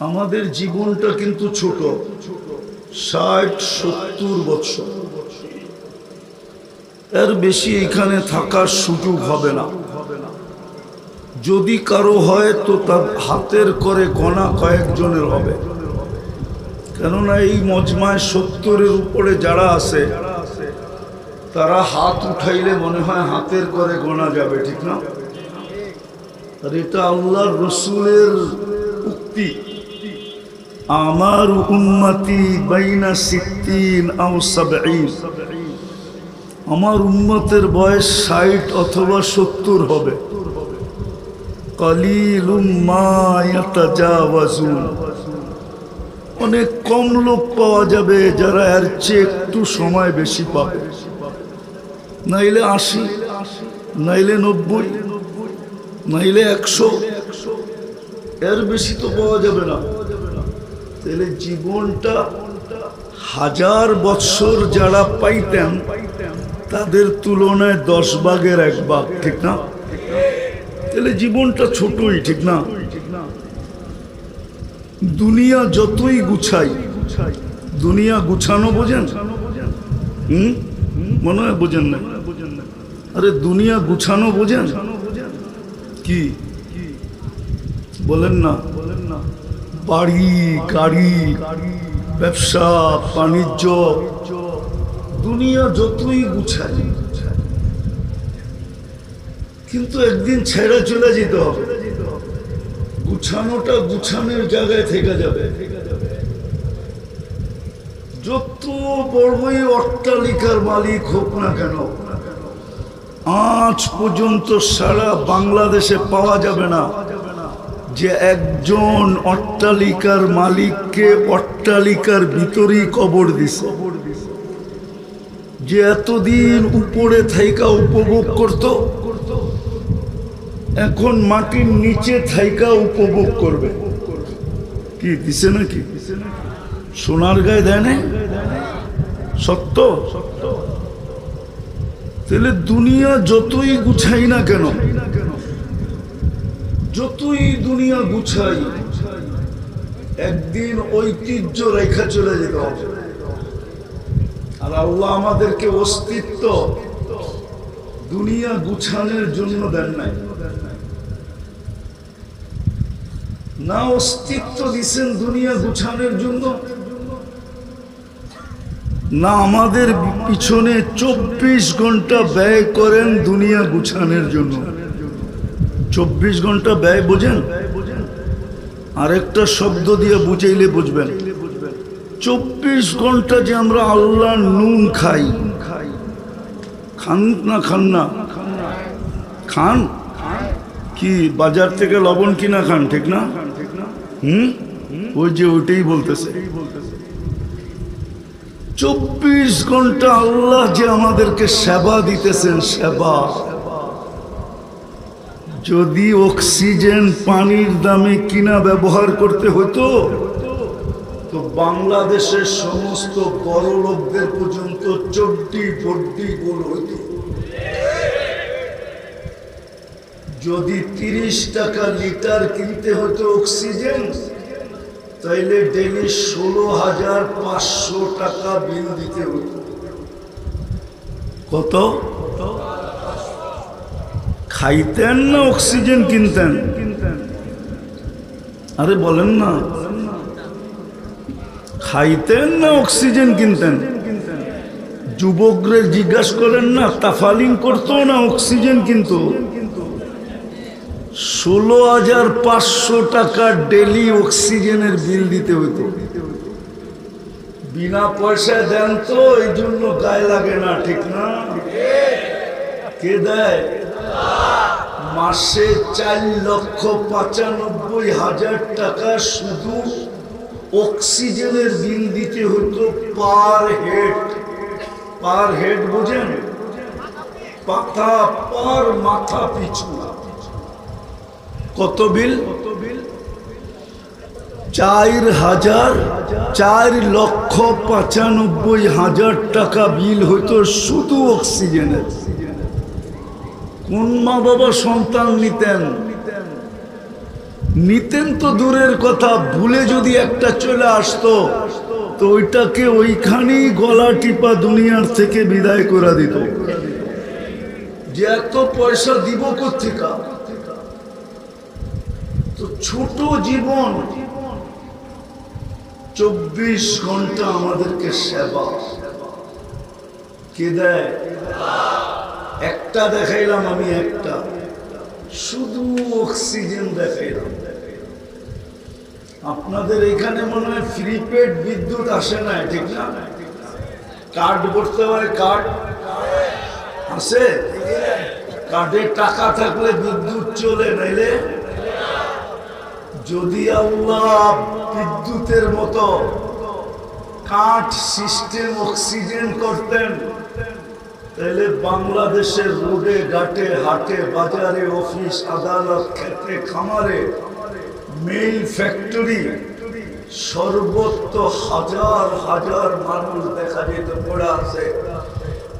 আমাদের জীবনটা কিন্তু ছোট, ষাট, সত্তর বছর। এর বেশি এখানে থাকার সুযোগ হবে না। যদি কারও হয় তো তার হাতের করে গণা কয়েকজনের হবে। কেননা এই মজমায় সত্তরের উপরে যারা আছে, তারা হাত উঠাইলে মনে হয় হাতের করে গোনা যাবে, ঠিক না? আর এটা আল্লাহর রসুলের উক্তি। আমার উন্মতি বাইনা সিদ্দিন আমার উন্মতের বয়স ষাট অথবা সত্তর হবে। অনেক কম লোক পাওয়া যাবে যারা এর চেয়ে একটু সময় বেশি পাবে। নাইলে আশি, নাইলে নব্বই, নাইলে একশো। এর বেশি তো পাওয়া যাবে না। তাহলে জীবনটা হাজার বৎসর যারা পাইতেন, তাদের তুলনায় দশ ভাগের এক ভাগ, ঠিক না? তাহলে জীবনটা ছোটই, ঠিক না? দুনিয়া যতই গুছাই, দুনিয়া গুছানো বোঝেন? হুম? মনে হয় বোঝেন না? আরে দুনিয়া গুছানো বোঝেন? কি? বলেন না। বাড়ি, গাড়ি, ব্যবসা, বাণিজ্য, দুনিয়া যতই গুছাই। কিন্তু একদিন ছেড়ে চলে যেতে হবে। গুছানোটা গুছানোর জায়গায় থেকে যাবে। যত বড়ই অট্টালিকার মালিক হোক না কেন, আজ পর্যন্ত সারা বাংলাদেশে পাওয়া যাবে না। যে একজন অট্টালিকার মালিককে অট্টালিকার ভিতরেই কবর দিছে। যে এতদিন উপরে থাইকা উপভোগ করত, এখন মাটির নিচে থাইকা উপভোগ করবে। কি, দিছে নাকি? সোনার গায়ে দেয় না সত্য? তাহলে দুনিয়া যতই গুছাই না কেন যতই দুনিয়া গুছাই, একদিন ঐতিহ্য রেখা চলে যেতে আর আল্লাহ আমাদেরকে অস্তিত্ব দুনিয়া গুছানোর জন্য দেন নাই। না অস্তিত্ব দিছেন দুনিয়া গুছানোর জন্য, না আমাদের পিছনে চব্বিশ ঘণ্টা ব্যয় করেন দুনিয়া গুছানোর জন্য। চব্বিশ ঘণ্টা ব্যয় বোঝেন? আরেকটা শব্দ দিয়ে বুঝাইলে বুঝবেন। চব্বিশ ঘণ্টা যে আমরা আল্লাহ নুন খাই, খান না খান না? খান? কি, বাজার থেকে লবণ কিনা খান, ঠিক না? হুম? ওই যে ওইটাই বলতেছে। চব্বিশ ঘণ্টা আল্লাহ যে আমাদেরকে সেবা দিতেছেন, সেবা। যদি অক্সিজেন পানির দামে কিনা ব্যবহার করতে হতো, তো বাংলাদেশের সমস্ত বড় লোকদের পর্যন্ত চড্ডি ফড্ডি গোল হতো যদি তিরিশ টাকা লিটার কিনতে হতো অক্সিজেন, তাইলে ডেলি ষোলো হাজার পাঁচশো টাকা বিল দিতে হতো কত? খাইতেন না, অক্সিজেন কিনতেন? আরে বলেন না। খাইতেন না, অক্সিজেন কিনতেন? যুবকদের জিজ্ঞাসা করেন না, তাফালিং করতো না, অক্সিজেন কিন্তু? ষোলো হাজার পাঁচশো টাকা ডেলি অক্সিজেনের বিল দিতে হইতো। বিনা পয়সা দেন তো এই জন্য গায়ে লাগে না, ঠিক না? কে দেয়? মাসে চার লক্ষ পঁচানব্বই হাজার টাকা শুধু অক্সিজেনের বিল দিতে হতো পার হেড। পার হেড বোঝেন? পাতা পার মাথা পিছু। কত বিল? চার হাজার চার লক্ষ পঁচানব্বই হাজার টাকা বিল হইতো শুধু অক্সিজেনের। কোন মা বাবা সন্তান নিতেন? নিতেন তো দূরের কথা, ভুলে যদি একটা চলে আসতো, তো ওইটাকে ওইখানেই গলা টিপা দুনিয়ার থেকে বিদায় করে দিত। যে এত পয়সা দিব কোথেকা তো ছোট জীবন, চব্বিশ ঘণ্টা আমাদেরকে সেবা। কে দেয়? একটা দেখাইলাম আমি একটা। শুধু অক্সিজেন দেখাইলাম। আপনাদের এখানে মনে হয় ফ্রি পেড বিদ্যুৎ আসে না ঠিক না? কার্ড করতে হয় কার্ড? আছে? কার্ডে টাকা থাকলে বিদ্যুৎ চলে, নাইলে? যদি আল্লাহ বিদ্যুতের মতো কাঠ সিস্টেম অক্সিজেন করতেন তাহলে বাংলাদেশের রোডে, ঘাটে, হাটে, বাজারে, অফিস, আদালত খেতে খামারে মেইল ফ্যাক্টরি সর্বত্র হাজার হাজার মানুষ দেখা যেত, পড়া আছে।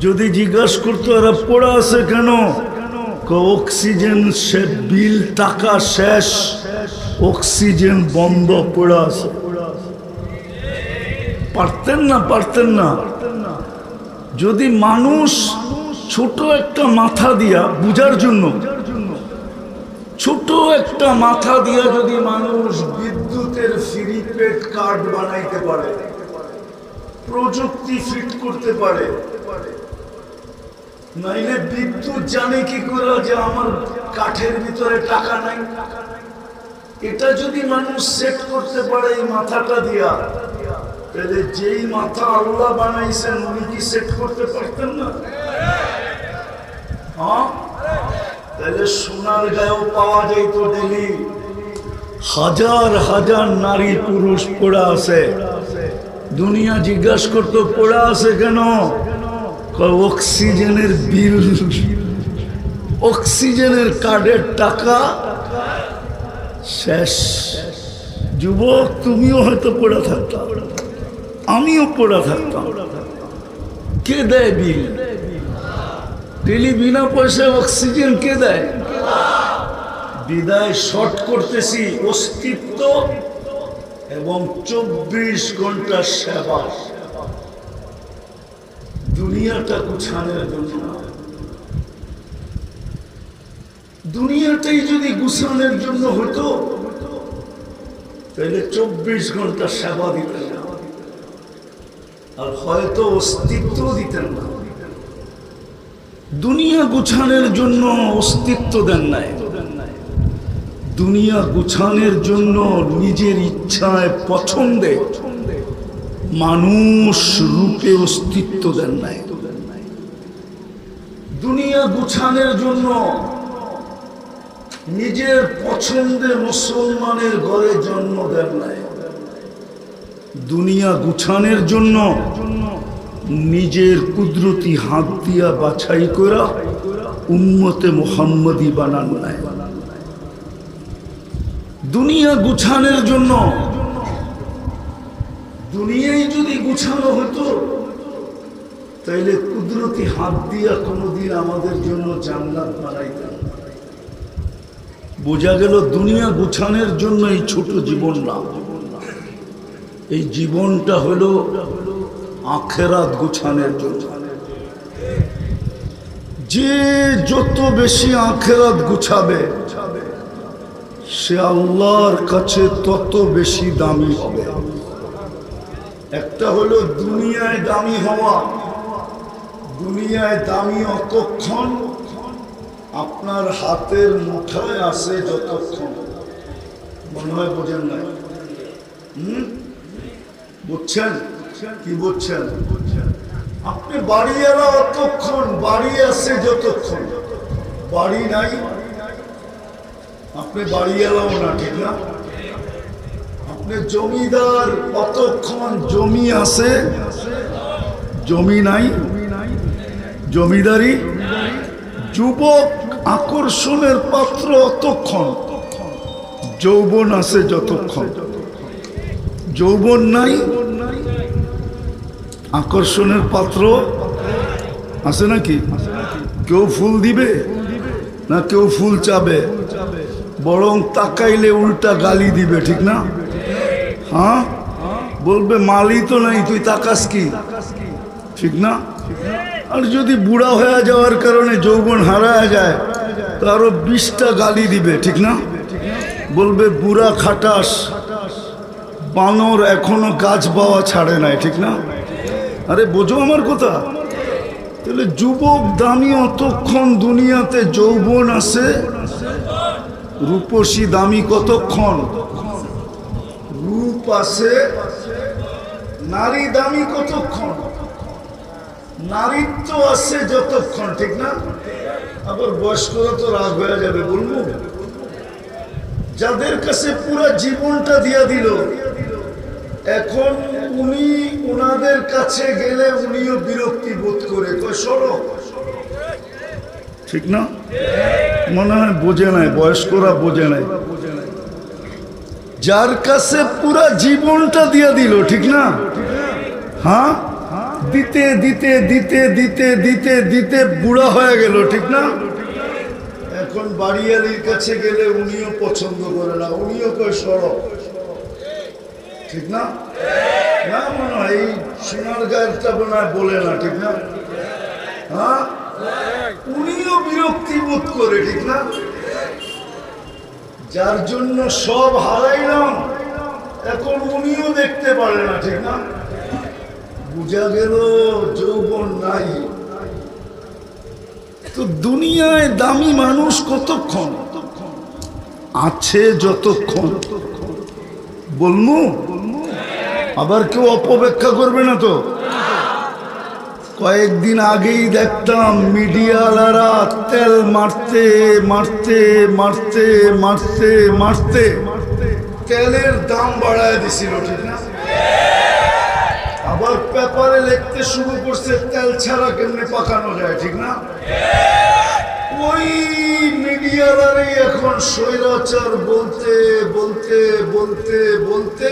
যদি জিজ্ঞাসা করতো, এরা পড়া আছে কেন? অক্সিজেন সে, বিল টাকা শেষ, অক্সিজেন বন্ধ, পড়া আছে। পারতেন না পারতেন না। যদি মানুষ ছোট একটা মাথা দিয়া, বুঝার জন্য, ছোট একটা মাথা দিয়া যদি মানুষ বিদ্যুতের ফ্রি পেড কার্ড বানাইতে পারে, প্রযুক্তি ফিট করতে পারে, নাইলে বিদ্যুৎ জানে কি করে যে আমার কাঠের ভিতরে টাকা নাই? এটা যদি মানুষ সেট করতে পারে এই মাথাটা দিয়া তাহলে যেই মাথা আল্লাহ বানাইছেন, উনি কি সেট করতে পারতেন না? তাহলে সোনার গায়েও পাওয়া যাইত ডেলি হাজার হাজার নারী পুরুষ পড়া আছে। দুনিয়া জিজ্ঞাসা করতো, পড়া আছে কেন? অক্সিজেনের বিল, অক্সিজেনের কার্ডের টাকা শেষ। যুবক, তুমিও হয়তো পড়ে থাকতাম আমিও পড়ে থাকতাম কে দেয় বিল? ডেলি বিনা পয়সায় অক্সিজেন কে দেয়? বিদায় শর্ট করতেছি অস্তিত্ব এবং চব্বিশ ঘণ্টা সেবা। দুনিয়াটা গুছানোর জন্য। দুনিয়াটাই যদি গুছানোর জন্য হতো, তাহলে চব্বিশ ঘণ্টা সেবা দিতেন না আর হয়তো অস্তিত্ব দিতেন না। দুনিয়া গুছানোর জন্য অস্তিত্ব দেন নাই। দুনিয়া গুছানোর জন্য নিজের ইচ্ছায় পছন্দে মানুষ রূপে অস্তিত্ব দেন নাই। দুনিয়া গুছানোর জন্য নিজের পছন্দে মুসলমানের ঘরে জন্ম দেন নাই। দুনিয়া গুছানোর জন্য নিজের কুদরতি হাত দিয়া বাছাই করা উম্মতে মোহাম্মদী বানান নাই। দুনিয়া গুছানোর জন্য দুনিয়ায় যদি গুছানো হতো, তাইলে কুদরতি হাত দিয়া কোনোদিন আমাদের জন্য জান্নাত বানাইতেন বোঝা গেল দুনিয়া গুছানোর জন্য এই ছোট জীবন না। এই জীবনটা হলো আখেরাত গুছানোর জন্য। যে যত বেশি আখেরাত গুছাবে, সে আল্লাহর কাছে তত বেশি দামি হবে। একটা হলো দুনিয়ায় দামি হওয়া, দুনিয়ায় দামি অতক্ষণ আপনার হাতের মুঠায় আছে যতক্ষণ। মনে হয় বোঝেন নাই? হুম? বুঝছেন? কি বুঝছেন? আপনি বাড়িওয়ালা অতক্ষণ বাড়ি আছে যতক্ষণ। বাড়ি নাই। আপনি বাড়িওয়ালাও না, ঠিক না? আপনি জমিদার, কতক্ষণ জমি আছে? জমি নাই। জমিদারি? যুবক আকর্ষণের পাত্র অতক্ষণ। যৌবন আছে যতক্ষণ। যৌবন নাই, আকর্ষণের পাত্র আছে নাকি? কেউ ফুল দিবে না কেউ ফুল চাবে? বরং তাকাইলে উল্টা গালি দিবে, ঠিক না? হ্যাঁ? বলবে, মালি তো নাই, তুই তাকাস কি? ঠিক না? আর যদি বুড়া হয়ে যাওয়ার কারণে যৌবন হারায় যায়, তো আরও বিশটা গালি দিবে, ঠিক না? বলবে, বুড়া খাটাস বানর এখনও গাছ পাওয়া ছাড়ে নাই, ঠিক না? আরে বোঝো আমার কথা। তাহলে যুবক দামি অতক্ষণ দুনিয়াতে যৌবন আছে? রূপসী দামি কতক্ষণ? রূপ আছে, নারী দামি কতক্ষণ? নারীত্ব আছে যতক্ষণ, ঠিক না? আবার বয়স্করা তো রাগ হয়ে যাবে, বলব। যাদের কাছে পুরা জীবনটা দিয়া দিল এখন উনি ওনাদের কাছে গেলে উনিও বিরক্তি বোধ করে। কয় সরো ঠিক না? মনে হয় বোঝে নাই বয়স্করা বোঝে নাই। যার কাছে পুরা জীবনটা দিয়ে দিল ঠিক না? হ্যাঁ? দিতে দিতে দিতে দিতে দিতে দিতে বুড়া হয়ে গেল ঠিক না? এখন বাড়িয়ালির কাছে গেলে উনিও পছন্দ করে না। উনিও কয় সরব ঠিক না? না, মনে হয় এই সোনার গায়েরটা মনে হয় বলে না, ঠিক না? হ্যাঁ? উনিও বিরক্তি বোধ করে, ঠিক না? যার জন্য সব হারাইলাম, এখন উনিও দেখতে পারে না, ঠিক না? বুঝা গেল যৌবন নাই। তো দুনিয়ায় দামি মানুষ কতক্ষণ? আছে যতক্ষণ। বলমু আবার কেউ অপব্যাখ্যা করবে না তো? কয়েকদিন আগেই দেখতাম মিডিয়ালারা তেল মারতে মারতে মারতে মারতে মারতে তেলের দাম বাড়ায় দিছিল, ঠিক না? আবার পেপারে লিখতে শুরু করছে, তেল ছাড়া কেমনে পাকানো যায়, ঠিক না? ওই মিডিয়ারারই এখন স্বৈরাচার বলতে বলতে বলতে বলতে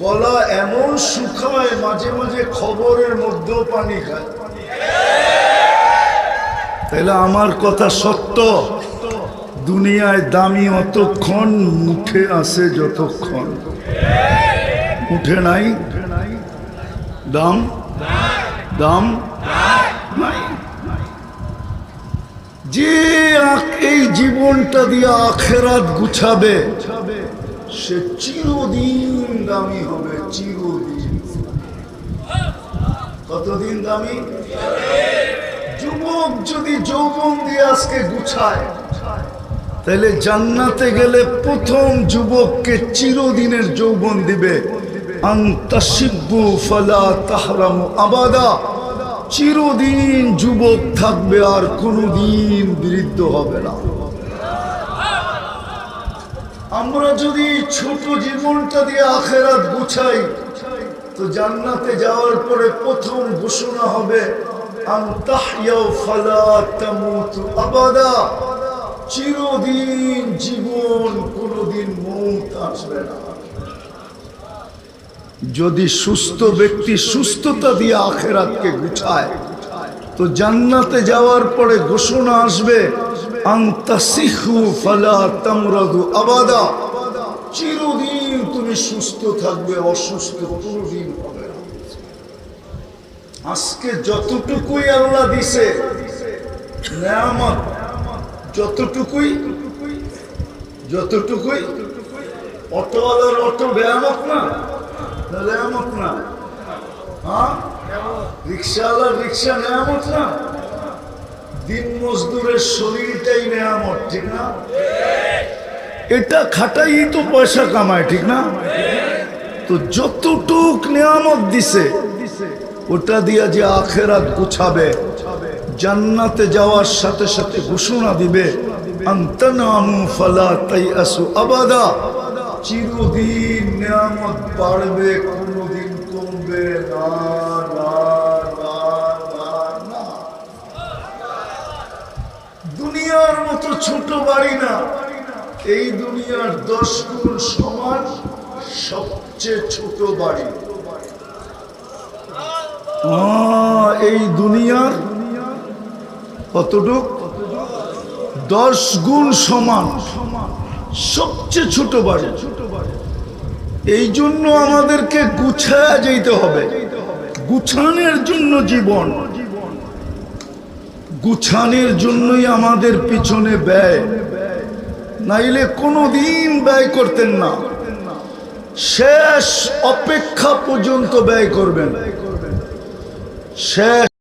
গলা এমন শুকায় মাঝে মাঝে খবরের মধ্যেও পানি খায়। তাহলে আমার কথা সত্য? দুনিয়ায় দামি অতক্ষণ, মুখে আসে যতক্ষণ। উঠে নাই? দাম? দাম? যে এই জীবনটা দিয়ে আখেরাত গুছাবে সে চিরদিন দামি হবে, চিরদিন। কতদিন দামি? যুবক যদি যৌবন দিয়ে আজকে গুছায়, তাহলে জান্নাতে গেলে প্রথম যুবককে চিরদিনের যৌবন দিবে। আন্তাসিব্বু ফালা আবাদা। চিরদিন যুবক থাকবে আর কোনোদিন বৃদ্ধ হবে না। আমরা যদি ছোট জীবনটা দিয়ে আখেরাত গুছাই, তো জান্নাতে যাওয়ার পরে প্রথম ঘোষণা হবে চিরদিন জীবন কোনোদিন মৌত আসবে না। যদি সুস্থ ব্যক্তি সুস্থতা দিয়ে আখেরাতকে গুছায়, তো জান্নাতে যাওয়ার পরে ঘোষণা আসবে চিরদিন তুমি সুস্থ থাকবে, অসুস্থ কোনোদিন আজকে যতটুকুই আল্লাহ দিছে, নেয়ামত যতটুকুই যতটুকুই অটোওয়ালার অটো বেয়ামত না নেয়ামত না। হ্যাঁ? রিক্সাওয়ালার রিক্সা নেয়ামত না। দিন মজদুরের শরীরটাই নেয়ামত, ঠিক না? এটা খাটাই তো পয়সা কামায়, ঠিক না? তো যতটুক নেয়ামত দিছে, ওটা দিয়া যে আখেরাত গুছাবে, জান্নাতে যাওয়ার সাথে সাথে ঘোষণা দিবে আবাদা। চিরদিন নিয়ামত বাড়বে, কোনোদিন কমবে না। ছোট বাড়ি না। এই দুনিয়ার দশ গুণ সমান সবচেয়ে ছোট বাড়ি। এই দুনিয়ার কতটুক? দশ গুণ সমান সবচেয়ে ছোট বাড়ি। এই জন্য আমাদেরকে গুছায় যেতে হবে। গুছানোর জন্য জীবন। গুছানোর জন্যই আমাদের পিছনে ব্যয়। নাইলে কোনো দিন ব্যয় করতেন না। শেষ অপেক্ষা পর্যন্ত ব্যয় করবেন। শেষ